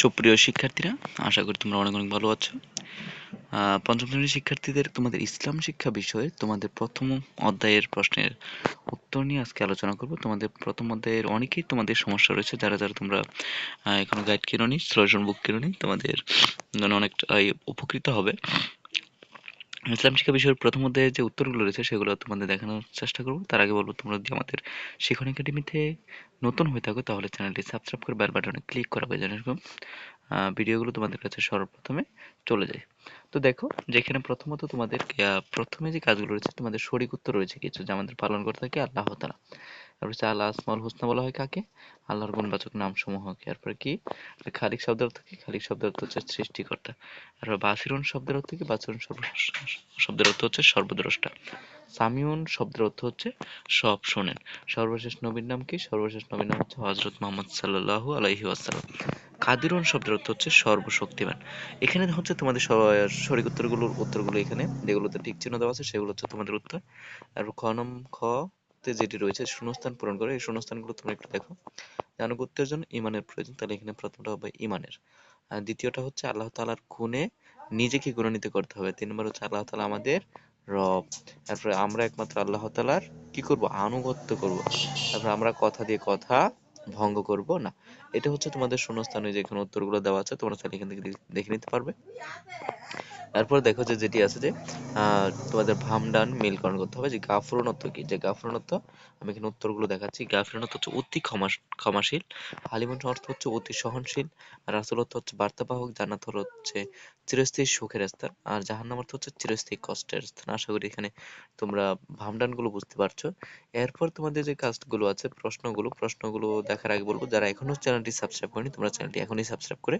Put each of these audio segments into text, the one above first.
সুপ্রিয় শিক্ষার্থীরা, আশা করি তোমরা অনেক অনেক ভালো আছো। পঞ্চম শ্রেণির শিক্ষার্থীদের, তোমাদের ইসলাম শিক্ষা বিষয়ে তোমাদের প্রথম অধ্যায়ের প্রশ্নের উত্তর নিয়ে আজকে আলোচনা করব। তোমাদের প্রথম অধ্যায়ের অনেকেই তোমাদের সমস্যা রয়েছে, যারা যারা তোমরা এখনও গাইড কিনোনি সলিউশন বুক কিনোনি, তোমাদের জন্য অনেক উপকৃত হবে। ইসলাম শিক্ষা বিষয়ের প্রথম অধ্যায়ে যে উত্তরগুলো রয়েছে সেগুলো তোমাদের দেখানোর চেষ্টা করব। তার আগে বলব, তোমরা যদি আমাদের শিখন একাডেমিতে নতুন হয়ে থাকো, তাহলে চ্যানেলটি সাবস্ক্রাইব করে বেল বাটনে ক্লিক করা হবে যেন এরকম ভিডিওগুলো তোমাদের কাছে সর্বপ্রথমে চলে যায়। তো দেখো, যেখানে প্রথমত তোমাদের প্রথমে যে কাজগুলো রয়েছে, তোমাদের শরিক উত্তর রয়েছে কিছু, যে আমাদের পালন করতে থাকে আল্লাহ তাআলা। তারপর হচ্ছে আল্লাহ আসমাউল হুসনা বলা হয় কাকে? আল্লাহর গুণবাচক নাম সমূহকে এরপর কি? খালিক শব্দের অর্থ কি? খালিক শব্দের অর্থ হচ্ছে সৃষ্টিকর্তা। তারপর বাসিরুন শব্দের অর্থ কি? বাসিরুন শব্দের অর্থ হচ্ছে সর্বদ্রষ্টা। সামিউন শব্দের অর্থ হচ্ছে সব শোনেন। সর্বশেষ নবীর নাম কি? সর্বশেষ নবীর নাম হচ্ছে হজরত মোহাম্মদ সাল্লাল্লাহু আলাইহি ওয়াসাল্লাম। কাদিরুন শব্দের অর্থ হচ্ছে সর্বশক্তিমান। এখানে হচ্ছে তোমাদের সঠিক উত্তরগুলোর উত্তরগুলো এখানে, যেগুলোতে ঠিক চিহ্ন দেওয়া আছে, সেগুলো হচ্ছে তোমাদের উত্তর। তারপর খ নম খ তে যেটি রয়েছে, শূন্যস্থান পূরণ করে। এই শূন্যস্থানগুলো তোমরা একটু দেখো। আনুগত্যের জন্য ইমানের প্রয়োজন, তাহলে এখানে প্রথমটা হবে ইমানের। আর দ্বিতীয়টা হচ্ছে আল্লাহ তালার গুণে নিজেকে গুণান্বিত করতে হবে। তিন নম্বর হচ্ছে আল্লাহ তাআলা আমাদের রব। তারপরে আমরা একমাত্র আল্লাহ তালার কি করব? আনুগত্য করব। তারপরে আমরা কথা দিয়ে কথা ভঙ্গ করব, না? এটা হচ্ছে তোমাদের শূন্যস্থানে যেখানে উত্তরগুলো দেওয়া আছে, তোমরা তাহলে এখান থেকে দেখে নিতে পারবে। তারপর দেখো যে যেটি আছে যে তোমাদের ভামডান মিলকরণ করতে হবে যে গাফরনত্ব কি? যে গাফরনত্ব আমি এখানে উত্তরগুলো দেখাচ্ছি। গাফরনত্ব হচ্ছে অতি ক্ষমা, ক্ষমাশীল। হালিমন অর্থ হচ্ছে অতি সহনশীল। আর রাসূল অর্থ হচ্ছে বার্তাবাহক, জান্নাত হচ্ছে চিরস্থায়ী সুখের স্থান। আর জাহান্নাম অর্থ হচ্ছে চিরস্থায়ী কষ্টের স্থান। আশা করি এখানে তোমরা ভামডানগুলো বুঝতে পারছ। এরপর তোমাদের যে কাজগুলো আছে, প্রশ্নগুলো প্রশ্নগুলো দেখার আগে বলব, যারা এখনও চ্যানেলটি সাবস্ক্রাইব করেনি, তোমরা চ্যানেলটি এখনই সাবস্ক্রাইব করে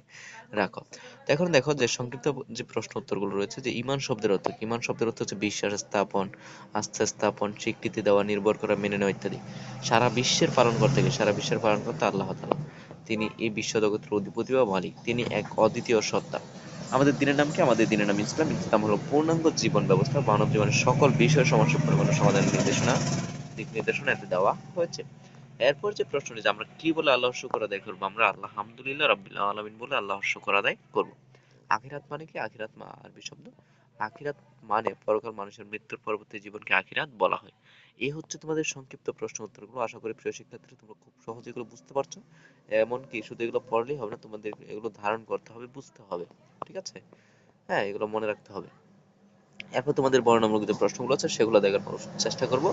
রাখো। এখন দেখো যে সংক্ষিপ্ত যে প্রশ্ন উত্তরগুলো রয়েছে যে ইমান শব্দের অর্থ ইমান শব্দের অর্থ হচ্ছে বিশ্বাস, স্থাপন, আস্থা, স্থাপন, স্বীকৃতি দেওয়া, নির্ভর করা, মেনে নেওয়া ইত্যাদি। সারা বিশ্বের পালন করতে সারা বিশ্বের পালন করতে আল্লাহ তাআলা। তিনি এই বিশ্ব জগতের অধিপতি বা মালিক। তিনি এক অদ্বিতীয় সত্তা। আমাদের দিনের নাম কি? আমাদের দিনের নাম ইসলাম। ইসলাম হলো পূর্ণাঙ্গ জীবন ব্যবস্থা। মানব জীবনের সকল বিষয় সমস্যা পরিমাণ সমাধানের নির্দেশনা, দিক নির্দেশনা এতে দেওয়া হয়েছে। এরপর যে প্রশ্নটি যে আমরা কি বলে আল্লাহর শুকর আদায় করব? আমরা আল্লাহ, হামদুলিল্লাহ, রাব্বিল আলামিন বলে আল্লাহর শুকর আদায় করব। আখিরাত মানে কি? আখিরাত মা আরবি শব্দ? আখিরাত মানে পরকাল মানুষের মৃত্যুর পরবর্তী জীবনকে আখিরাত বলা হয়। এই হচ্ছে তোমাদের সংক্ষিপ্ত প্রশ্ন উত্তরগুলো। আশা করি প্রিয় শিক্ষার্থীরা তোমরা খুব সহজে এগুলো বুঝতে পারছ। এমনকি শুধু এগুলো পড়লেই হবে না, তোমাদের এগুলো ধারণ করতে হবে, বুঝতে হবে। ঠিক আছে? হ্যাঁ এগুলো মনে রাখতে হবে। এরপর তোমাদের বর্ণনামূলক যে প্রশ্নগুলো আছে, সেগুলো দেখার চেষ্টা করব।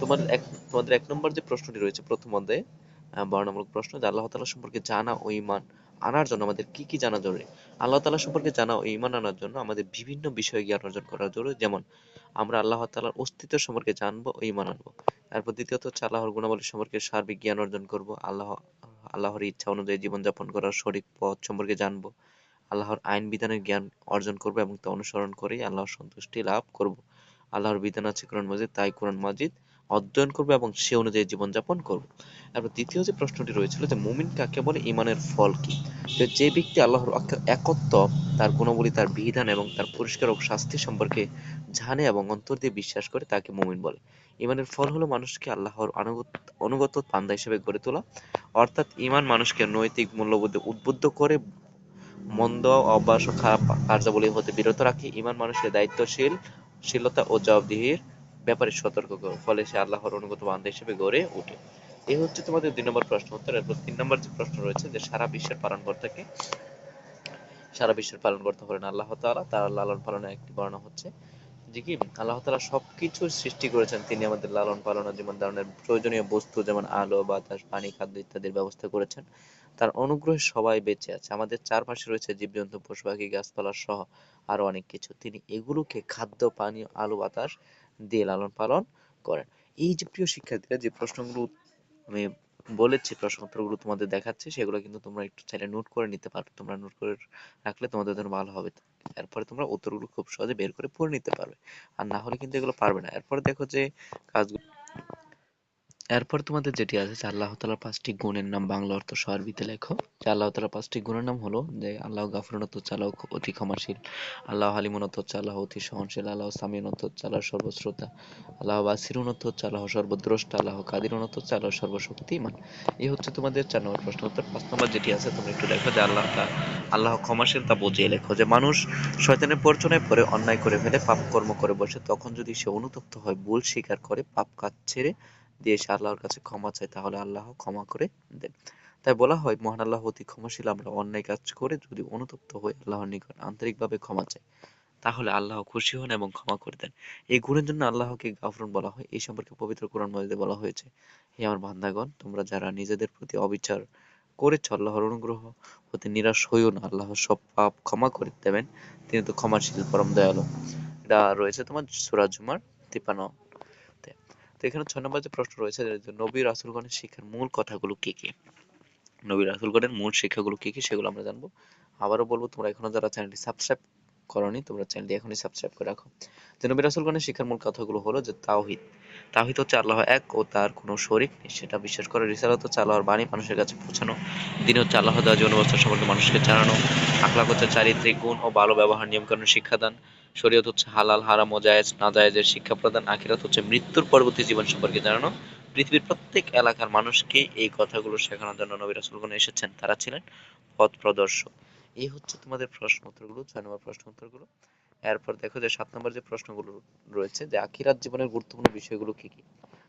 তোমার এক তোমাদের এক নম্বর যে প্রশ্নটি রয়েছে প্রথম অধ্যায়ে বর্ণনামূলক প্রশ্ন, যে আল্লাহ তাআলা সম্পর্কে জানা ও ঈমান। আনার জন্য আমাদের কি কি জানা জরুরি? আল্লাহ তালা সম্পর্কে জানা ও ঈমান আনার জন্য আমাদের বিভিন্ন বিষয়ে জ্ঞান অর্জন করা জরুরি। যেমন, আমরা আল্লাহ তাআলার অস্তিত্ব সম্পর্কে জানব ও ঈমান আনব। তারপর দ্বিতীয়ত হচ্ছে আল্লাহর গুণাবলী সম্পর্কে সার্বিক জ্ঞান অর্জন করব, আল্লাহ, আল্লাহর ইচ্ছা অনুযায়ী জীবনযাপন করার সঠিক পথ সম্পর্কে জানব, আল্লাহর আইন বিধানের জ্ঞান অর্জন করব এবং তা অনুসরণ করেই আল্লাহর সন্তুষ্টি লাভ করব। আল্লাহর বিধান আছে কোরআন মাজিদ, তাই কোরআন মাজিদ অধ্যয়ন করব এবং সে অনুযায়ী জীবনযাপন করব। তারপর দ্বিতীয় যে প্রশ্নটি রয়েছিল যে মুমিন কাকে বলে, ইমানের ফল কি? যে ব্যক্তি আল্লাহর এক- একত্ব, তার গুণাবলী, তার বিধান এবং তার পরিষ্কার ও শাস্তি সম্পর্কে জানে এবং অন্তর দিয়ে বিশ্বাস করে তাকে মুমিন বলে। ইমানের ফল হলো মানুষকে আল্লাহর অনুগত পান্দা হিসেবে গড়ে তোলা। অর্থাৎ ইমান মানুষকে নৈতিক মূল্যবোধে উদ্বুদ্ধ করে মন্দ অভ্যাস ও খারাপ কার্যাবলী হতে বিরত রাখে। ইমান মানুষের দায়িত্বশীল, শীলতা ও জবাবদিহির ব্যাপারে সতর্ক করে, ফলে সে আল্লাহর অনুগত বান্দা হিসেবে গড়ে ওঠে। এই হচ্ছে তোমাদের দুই নম্বর প্রশ্ন, উত্তর এরপর তিন নম্বর যে প্রশ্ন রয়েছে যে সারা বিশ্বের পালন কর্তাকে সারা বিশ্বের পালন করতে হলেন আল্লাহ তাআলা, তার লালন পালনের একটি বর্ণনা হচ্ছে যে কি, আল্লাহ তাআলা সবকিছু সৃষ্টি করেছেন, তিনি আমাদের লালন পালন ও জীবন ধারণের প্রয়োজনীয় বস্তু যেমন আলো, বাতাস, পানি, খাদ্য ইত্যাদির ব্যবস্থা করেছেন। তার অনুগ্রহে সবাই বেঁচে আছে। আমাদের চারপাশে রয়েছে জীবজন্তু, পশু পাখি, গাছপালা সহ আরও অনেক কিছু। তিনি এগুলোকে খাদ্য পানীয় আলো, বাতাস দিয়ে লালন পালন করেন। এই যে প্রিয় শিক্ষার্থীরা যে প্রশ্নগুলো আমি বলেছি, প্রশ্ন উত্তরগুলো তোমাদের দেখাচ্ছে, সেগুলো কিন্তু তোমরা একটু চাইলে নোট করে নিতে পারো তোমরা নোট করে রাখলে তোমাদের জন্য ভালো হবে। এরপরে তোমরা উত্তরগুলো খুব সহজে বের করে পড়ে নিতে পারবে। আর না হলে কিন্তু এগুলো পারবে না। এরপরে দেখো যে কাজগুলো এরপর তোমাদের যেটি আছে, যে আল্লাহ তাআলার পাঁচটি গুণের নাম বাংলা অর্থ সহ আরবিতে লেখো। যে আল্লাহ তাআলার পাঁচটি গুণের নাম হলো, যে আল্লাহ গাফরুনত হচ্ছে আল্লাহ অতি ক্ষমাশীল। আল্লাহ হালিমুনত হচ্ছে আল্লাহ অতি সহনশীল। আল্লাহ সামিউনত হচ্ছে আল্লাহ সর্বশ্রোতা। আল্লাহ বাসিরুনত হচ্ছে আল্লাহ সর্বদ্রষ্টা। আল্লাহ কাদিরুনত হচ্ছে আল্লাহ সর্বশক্তিমান। এই হচ্ছে তোমাদের চার নম্বর প্রশ্ন। উত্তর পাঁচ নম্বর যেটি আছে, তোমরা একটু দেখো যে আল্লাহ আল্লাহ ক্ষমাশীল তা বুঝিয়ে লেখো যে, মানুষ শয়তানের প্ররোচনায় পরে অন্যায় করে ফেলে, পাপ কর্ম করে বসে। তখন যদি সে অনুতপ্ত হয়, ভুল স্বীকার করে, পাপ কাজ ছেড়ে দিয়ে সে আল্লাহর কাছে ক্ষমা চায়, তাহলে আল্লাহ ক্ষমা করে দেন। তাই বলা হয়, মহান আল্লাহ অতি ক্ষমাশীল, আমরা অন্যায় কাজ করে যদি অনুতপ্ত হই, আল্লাহর নিকট আন্তরিকভাবে ক্ষমা চাই, তাহলে আল্লাহ খুশি হন এবং ক্ষমা করে দেন। এই গুণের জন্য আল্লাহকে গাফরুন বলা হয়। এই সম্পর্কে পবিত্র কোরআন মজিদে বলা হয়েছে, হে আমার বান্দাগণ, তোমরা যারা নিজেদের প্রতি অবিচার করেছ আল্লাহর অনুগ্রহ হতে নিরাশ হইও না, আল্লাহ সব পাপ ক্ষমা করে দেবেন। তিনি তো ক্ষমাশীল, পরম দয়ালু। এটা রয়েছে তোমার সূরা জুমার তিপ্পান্ন। তো এখানে ছয় নম্বর যে প্রশ্ন রয়েছে নবী রাসূলগণের শিক্ষার মূল কথাগুলো কি কি? নবী রাসূলগণের মূল শিক্ষাগুলো কি কি সেগুলো আমরা জানব। আবারও বলব, তোমরা এখনও যারা চ্যানেলটি সাবস্ক্রাইব করনি, তোমরা চ্যানেলটি এখনই সাবস্ক্রাইব করে রাখো। যে নবী রাসূলগণের শিক্ষার মূল কথাগুলো হলো যে তাওহীদ। তাওহীদ হচ্ছে আল্লাহ এক ও তার কোনো শরীক নেই। সেটা বিশ্বাস করে রিসালাত হচ্ছে আল্লাহর বাণী মানুষের কাছে পৌঁছানো। দিন হচ্ছে আল্লাহ দেওয়া জীবন ব্যবস্থা সম্পর্কে মানুষকে জানানো। আখলাক হচ্ছে চারিত্রিক গুণ ও ভালো ব্যবহার নিয়মকানুন শিক্ষাদান। শরীয়ত হচ্ছে হালাল, হারাম ও জায়েজ, না জায়েজের শিক্ষা প্রদান, আখিরাত হচ্ছে মৃত্যুর পরবর্তী জীবন সম্পর্কে জানানো। পৃথিবীর প্রত্যেক এলাকার মানুষকে এই কথাগুলো শেখানোর জন্য নবী রাসূলগণ এসেছেন, তারা ছিলেন পথ প্রদর্শক। এই হচ্ছে তোমাদের প্রশ্ন উত্তরগুলো ছয় নম্বর প্রশ্ন উত্তরগুলো এরপর দেখো যে সাত নম্বর যে প্রশ্নগুলো রয়েছে, যে আখিরাত জীবনের গুরুত্বপূর্ণ বিষয়গুলো কি কি?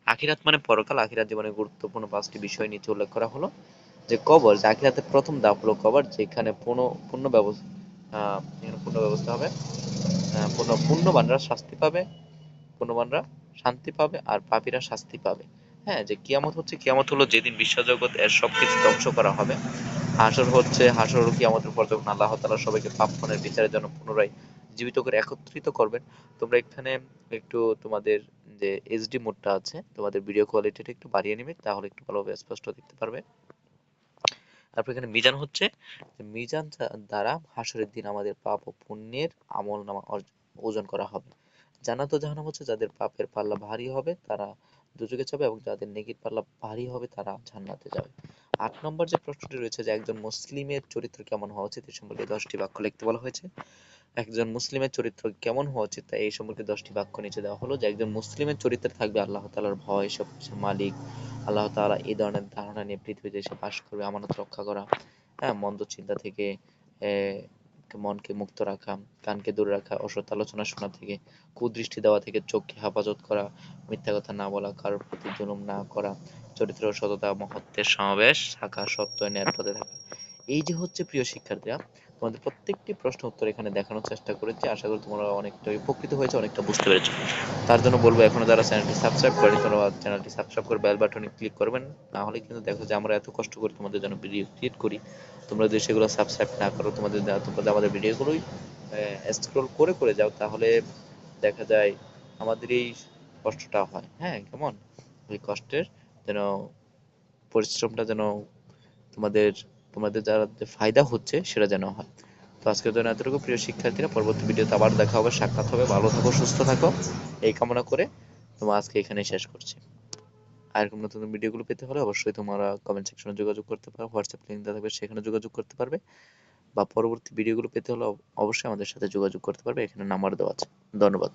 আখিরাত মানে পরকাল, আখিরাত জীবনের গুরুত্বপূর্ণ পাঁচটি বিষয় নিচে উল্লেখ করা হলো। যে কবর, যে আখিরাতের প্রথম ধাপ হলো কবর, যেখানে পূর্ণ পূর্ণ ব্যবস্থা এখানে পূর্ণ ব্যবস্থা হবে। পূর্ণ পুণ্যবানরা শাস্তি পাবে পুণ্যবানরা শান্তি পাবে আর পাপীরা শাস্তি পাবে। হ্যাঁ যে কিয়ামত হচ্ছে, কিয়ামত হলো যেদিন বিশ্বজগৎ এর সবকিছু ধ্বংস করা হবে। হাসর হচ্ছে হাসর কিয়ামতের পর যখন আল্লাহ তাআলা সবাইকে পাপ পুণ্যের বিচারের জন্য পুনরায় জীবিত করে একত্রিত করবেন, তোমরা এখানে একটু তোমাদের যে এইচডি মোডটা আছে, তোমাদের ভিডিও কোয়ালিটিটা একটু বাড়িয়ে নেবে, তাহলে একটু ভালোভাবে স্পষ্ট দেখতে পারবে। তারপর এখানে মিজান হচ্ছে। মিজান দ্বারা হাসরের দিন আমাদের পাপ ও পুণ্যের আমল নামা ওজন করা হবে। জান্নাত ও জাহান্নাম হচ্ছে যাদের পাপের পাল্লা ভারী হবে, তারা দুযোগে যাবে এবং যাদের নেকির পাল্লা ভারী হবে তারা জান্নাতে যাবে। আট নম্বর যে প্রশ্নটি রয়েছে যে একজন মুসলিমের চরিত্র কেমন হওয়া উচিত এই সম্পর্কে দশটি বাক্য লিখতে বলা হয়েছে। একজন মুসলিমের চরিত্র কেমন হওয়া উচিত তা এই সম্পর্কে দশটি বাক্য নিচে দেওয়া হলো যে একজন মুসলিমের চরিত্রে থাকবে আল্লাহ তালার ভয় সব কিছুর মালিক। আল্লাহ তাআলা এই ধরনের ধারণা নিয়ে পৃথিবীতে এসে বাস করবে, আমানত রক্ষা করা হ্যাঁ মন্দ চিন্তা থেকে মনকে মুক্ত রাখা কানকে দূরে রাখা, অসৎ আলোচনা শোনা থেকে, কুদৃষ্টি দেওয়া থেকে, চোখকে হেফাজত করা, মিথ্যা কথা না বলা, কারোর প্রতি জুলুম না করা, চরিত্র সততা, মহত্বের সমাবেশ, থাকা সত্য ন্যায়ের পথে থাকা। এই যে হচ্ছে প্রিয় শিক্ষার্থীরা তোমাদের প্রত্যেকটি প্রশ্ন উত্তর এখানে দেখানোর চেষ্টা করেছি। আশা করি তোমরা অনেকটা উপকৃত হয়েছে, অনেকটা বুঝতে পেরেছ। তার জন্য বলব, এখনও যারা চ্যানেলটি সাবস্ক্রাইব করেনি তারা চ্যানেলটি সাবস্ক্রাইব করে বেল বাটনে ক্লিক করবেন। না হলে কিন্তু দেখো যে আমরা এত কষ্ট করে তোমাদের জন্য ভিডিও ক্রিয়েট করি। তোমরা যদি সেগুলো সাবস্ক্রাইব না করো, তোমাদের তোমরা আমাদের ভিডিওগুলোই স্ক্রল করে করে যাও, তাহলে দেখা যায় আমাদের এই কষ্টটা হয়। হ্যাঁ কেমন? ওই কষ্টের যেন, পরিশ্রমটা যেন তোমাদের তোমাদের যারা ফায়দা হচ্ছে, সেটা যেন হয়। তো আজকের জন্য এতটুকু। প্রিয় শিক্ষার্থীরা, পরবর্তী ভিডিওতে আবার দেখা হবে। সাক্ষাৎ হবে। ভালো থাকো, সুস্থ থাকো। এই কামনা করে তোমার আজকে এখানে শেষ করছি। আর এরকম নতুন ভিডিওগুলো পেতে হলে অবশ্যই তোমরা কমেন্ট সেকশনে যোগাযোগ করতে পারো। হোয়াটসঅ্যাপ লিঙ্ক দেওয়া থাকবে, সেখানে যোগাযোগ করতে পারবে। বা পরবর্তী ভিডিওগুলো পেতে হলে অবশ্যই আমাদের সাথে যোগাযোগ করতে পারবে। এখানে নাম্বার দেওয়া আছে। ধন্যবাদ।